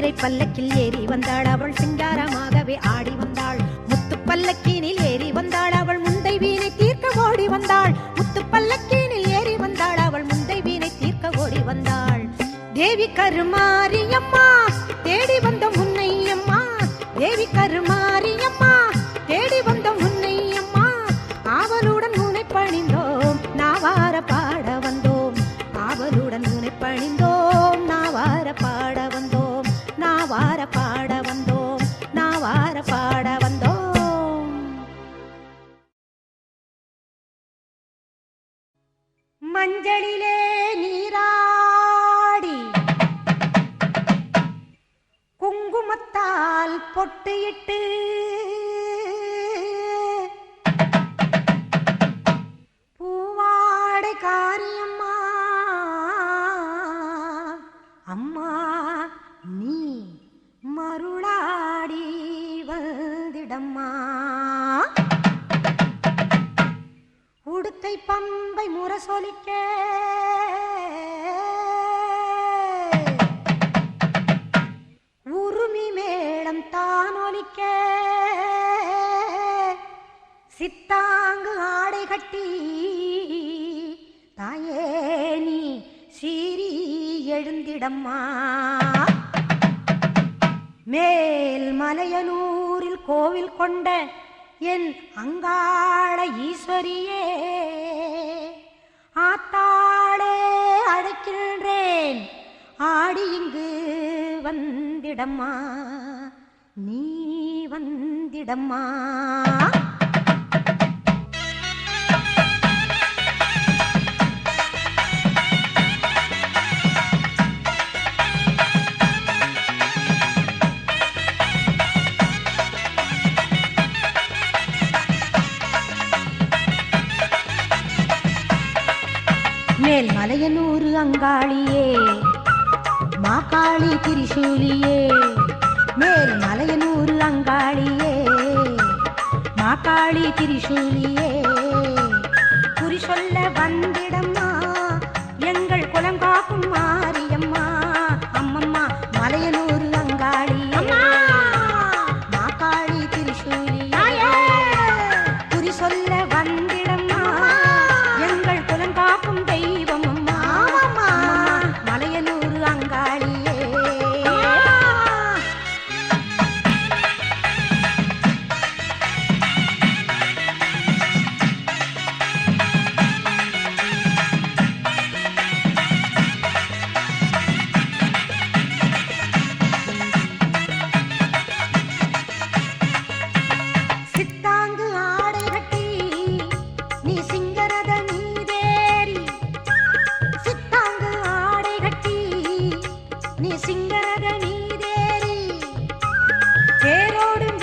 குதிரை பல்லக்கில் ஏறி வந்தாள். அவள் சிங்காரமாகவே ஆடி வந்தாள். முத்து பல்லக்கீனில் ஏறி வந்தாள். அவள் முந்தை வீணை தீர்க்க ஓடி வந்தாள். முத்து பல்லக்கீனில் ஏறி வந்தாள். அவள் முந்தை வீணை தீர்க்க ஓடி வந்தாள். தேவி கருமாரியம்மா தேடி வந்த முன்னையம்மா. தேவி கருமாரியம்மா பொட்டு ஆடை தாயே நீ சீரி எழுந்திடம்மா. மேல் மலையனூரில் கோவில் கொண்ட என் அங்காள ஈஸ்வரியே ஆத்தாளே அழைக்கின்றேன். ஆடி இங்கு வந்திடம்மா. நீ வந்திடம்மா. காளியே மா காளி திரிசூலியே மேல் மலையனூர் அங்காளியே மா காளி திரிசூலியே. நீ நீதேறி தேரோடும்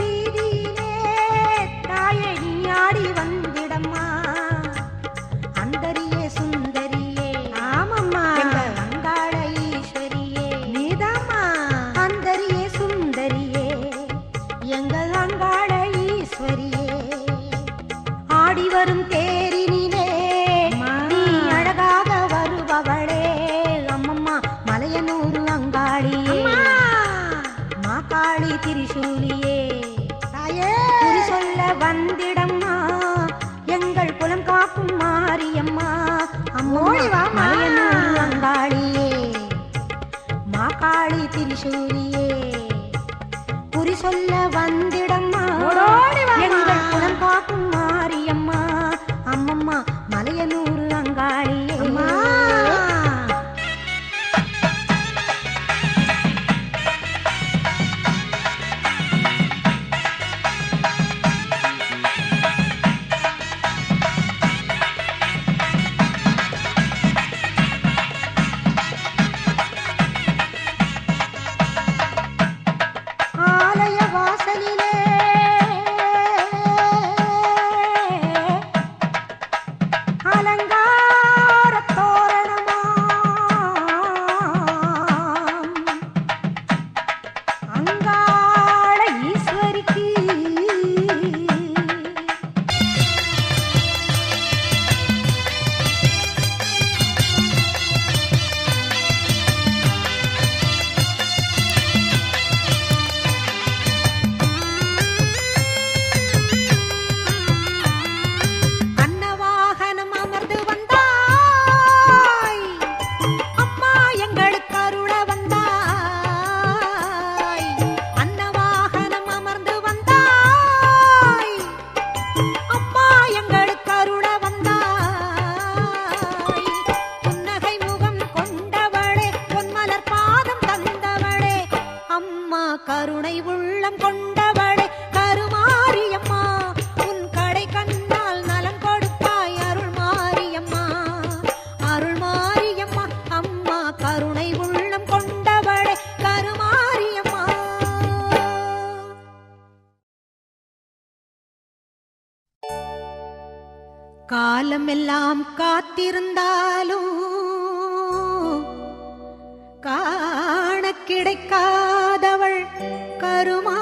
காலமெல்லாம் காத்திருந்தாலும் காண கிடைக்காதவள் கருமாரி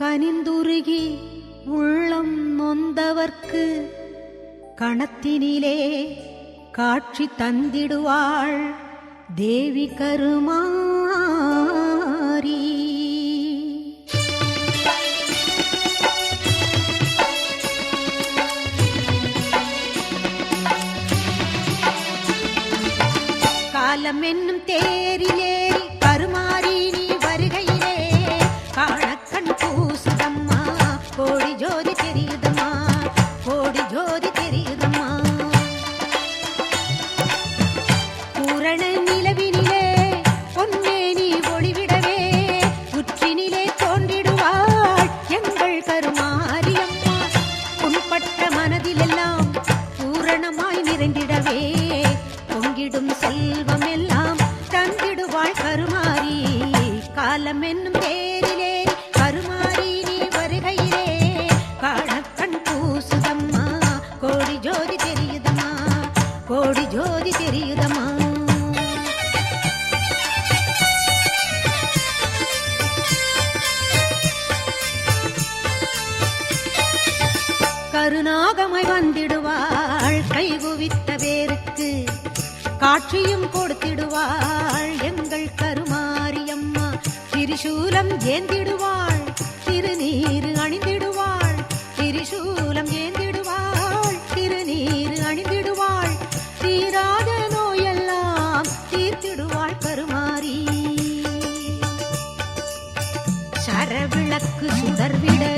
கனிந்துருகி உள்ளம் நொந்தவர்க்கு கணத்தினிலே காட்சி தந்திடுவாள் தேவி கருமா. காலம் என்னும் தேரில் ஏறி வந்திடுவாள். கை குவித்த பேருக்கு காட்சியும் கொடுத்திடுவாள். எங்கள் கருமாரியம்மா திரிசூலம் ஏந்திடுவாள். திருநீர் அணிந்திடுவாள். திரிசூலம் ஏந்திடுவாள். திருநீர் அணிந்திடுவாள். தீராத நோயெல்லாம் தீர்த்திடுவாள் கருமாரி. சரவிளக்கு சுடர்விட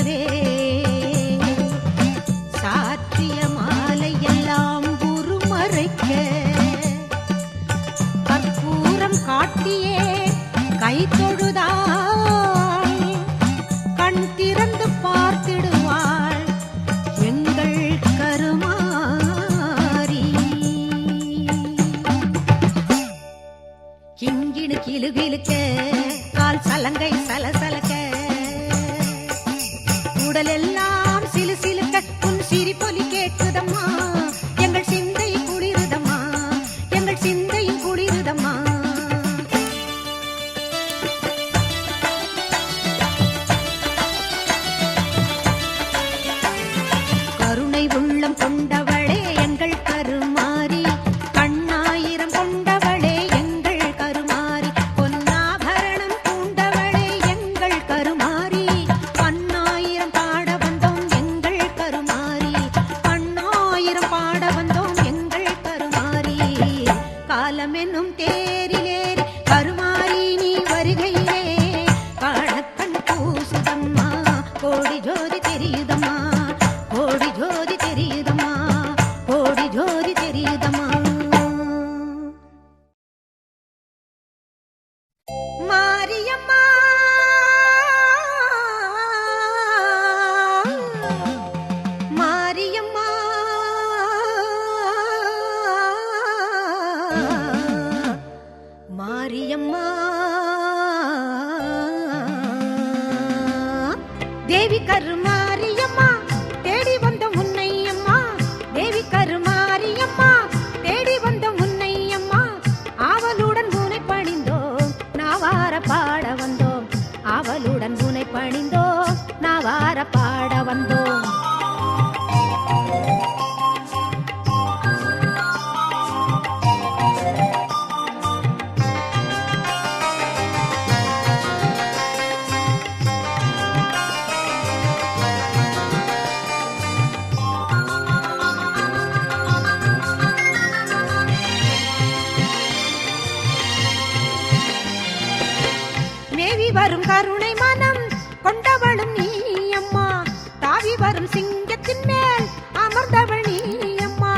மரத்தின் மேல் அமர்ந்தவள் நீ அம்மா.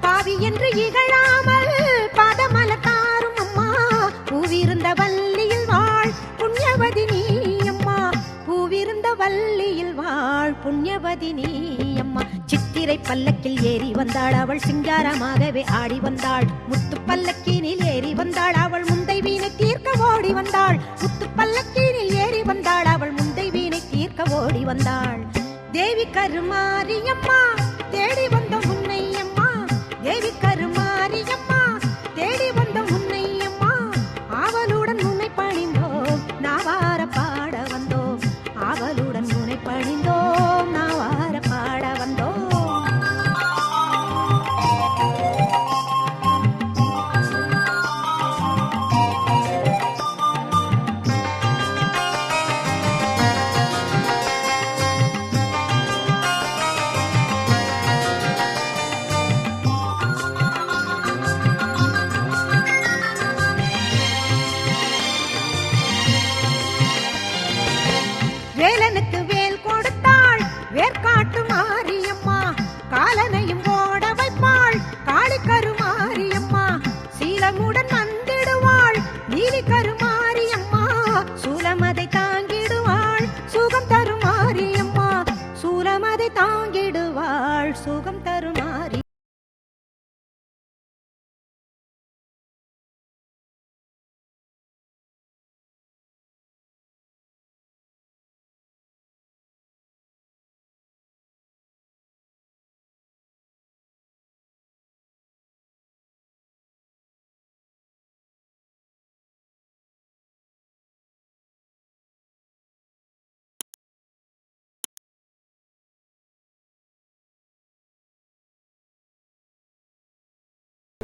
பாவி என்று இகழாமல் பாதமல தாரும் அம்மா. பூவிருந்த வள்ளியில் வாழ் புண்ணியவதி நீ அம்மா. பூவிருந்த வள்ளியில் வாழ் புண்ணியவதி நீ அம்மா. சித்திரை பல்லக்கில் ஏறி வந்தாள் அவள் சிங்காரமாகவே ஆடி வந்தாள். முத்து பல்லக்கினில் ஏறி வந்தாள் அவள் முந்தை வீணை தீர்க்க ஓடி வந்தாள். முத்து பல்லக்கினில் ஏறி வந்தாள் அவள் முந்தை வீணை தீர்க்க ஓடி வந்தாள். தேவி கருமாரியம்மா தேடி Ícaro.